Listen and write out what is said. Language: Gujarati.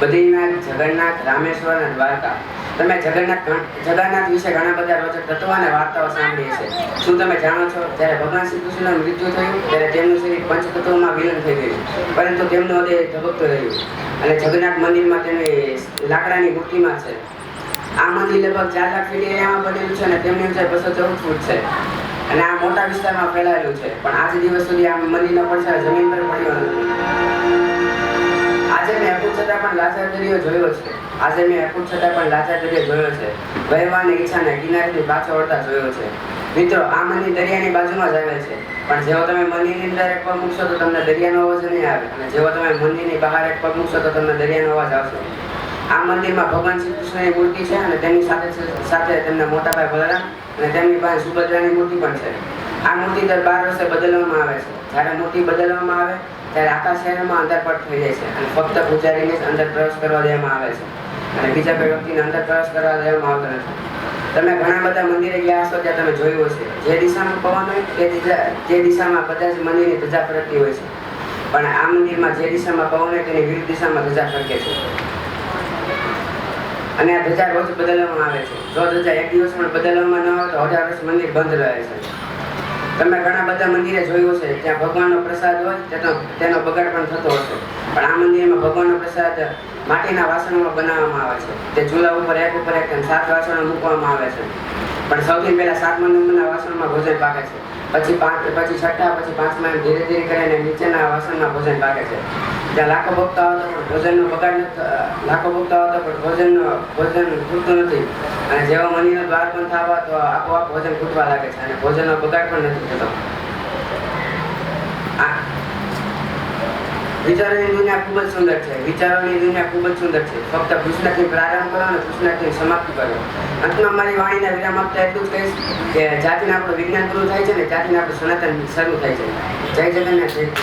બદ્રીનાથ, જગન્નાથ, રામેશ્વર અને દ્વારકા. તમે જગન્નાથ જગન્નાથ વિશે ઘણા બધા રોચક તત્વો અને વાર્તાઓ સાંભળી છે શું તમે જાણો છો? જ્યારે ભગવાન શ્રી કૃષ્ણનું મૃત્યુ થયું, ત્યારે તેમનું શરીર પંચતત્વોમાં વિલન થઈ ગયું. પરંતુ તેમનો હૃદય ધબકતો રહ્યું. અને જગન્નાથ મંદિરમાં તેની લાકડાની મૂર્તિમાં છે. આ મંદિર લગભગ ચાર લાખ ફીટ એરિયામાં બનેલું છે અને તેમની ઊંચાઈ બસો ચૌદ ફૂટ છે. અને આ મોટા વિસ્તારમાં ફેલાયેલું છે. પણ આજ દિવસ સુધી આ મંદિરનો પડછાયો જમીન પર પડ્યો નથી. છતાં પણ લાચાર જોયો છે. આજે મેં અકૂટ છતાં પણ લાચાર જોયો છે. વહેવાની ઈચ્છાને કિનારેથી પાછો વળતા જોયો છે. મિત્રો, આ મંદિર દરિયાની બાજુમાં જ આવે છે. પણ જેવો તમે મંદિરની અંદર એક પગ મૂકશો તો તમને દરિયાનો અવાજ નહીં આવે. અને જેવો તમે મંદિરની બહાર એક પગ મૂકશો તો તમને દરિયાનો અવાજ આવશે. આ મંદિરમાં ભગવાન શ્રી કૃષ્ણની મૂર્તિ છે અને તેની સાથે સાથે તેમના મોટા ભાઈ બલરામ અને તેમની પાસે સુભદ્રાની મૂર્તિ પણ છે. આ મૂર્તિ દર બાર વર્ષે બદલવામાં આવે છે. જ્યારે મૂર્તિ બદલવામાં આવે, ત્યારે આખા શહેરમાં અંતરપટ થઈ જાય છે અને ફક્ત પૂજારીને જ અંદર પ્રવેશ કરવા દેવામાં આવે છે. અને બીજા કોઈ વ્યક્તિને અંદર પ્રવેશ કરવા દેવામાં આવતો નથી. તમે ઘણા બધા મંદિરે ગયા હશો ત્યાં તમે જોયું હશે. જે દિશામાં પવન હોય, તે જે દિશામાં બધા જ મંદિરની ધજા ફરકતી હોય છે. પણ આ મંદિરમાં જે દિશામાં પવન હોય, તેની વિરુદ્ધ દિશામાં ધજા ફરકે છે. અને આ ધજા રોજ બદલવામાં આવે છે. જો ધજા એક દિવસ પણ બદલવામાં ન આવે, તો હજાર વર્ષ મંદિર બંધ રહે છે. તમે ઘણા બધા મંદિરે જોયું છે ત્યાં ભગવાનનો પ્રસાદ હોય, તેનો તેનો બગાડ પણ થતો હશે. પણ આ મંદિરમાં ભગવાનનો પ્રસાદ માટીના વાસણોમાં બનાવવામાં આવે છે. તે ચૂલા ઉપર એક ઉપર એક સાત વાસણો મૂકવામાં આવે છે. પણ સૌથી પહેલા સાતમા નંબરના વાસણમાં ભોજન પાકે છે. પછી પાંચ, પછી છઠ્ઠા, પછી પાંચમા ધીરે ધીરે કરીને નીચેના વાસણમાં ભોજન પાકે છે. ત્યાં લાખો ભક્તો આવતો ભોજનનો બગાડ લાખો ભક્તો આવતો, પણ ભોજનનો, ભોજન ખૂટતું નથી. અને જેવા મનીનો દ્વાર પણ થવા, તો આપોઆપ ભોજન ખૂટવા લાગે છે. અને ભોજનનો બગાડ પણ નથી થતો. વિચારોની દુનિયા ખૂબ જ સુંદર છે. વિચારોની દુનિયા ખૂબ જ સુંદર છે. ફક્ત કૃષ્ણથી પ્રારંભ કરો અને ની સમાપ્ત કરો. અંતમાં મારી વાણીને વિરામ આપતા એટલું જ કહીશ કે જ્યાંથી આપણું વિજ્ઞાન પૂરું થાય છે ને, ત્યાંથી આપણું સનાતન શરૂ થાય છે. જય જગન્નાથ.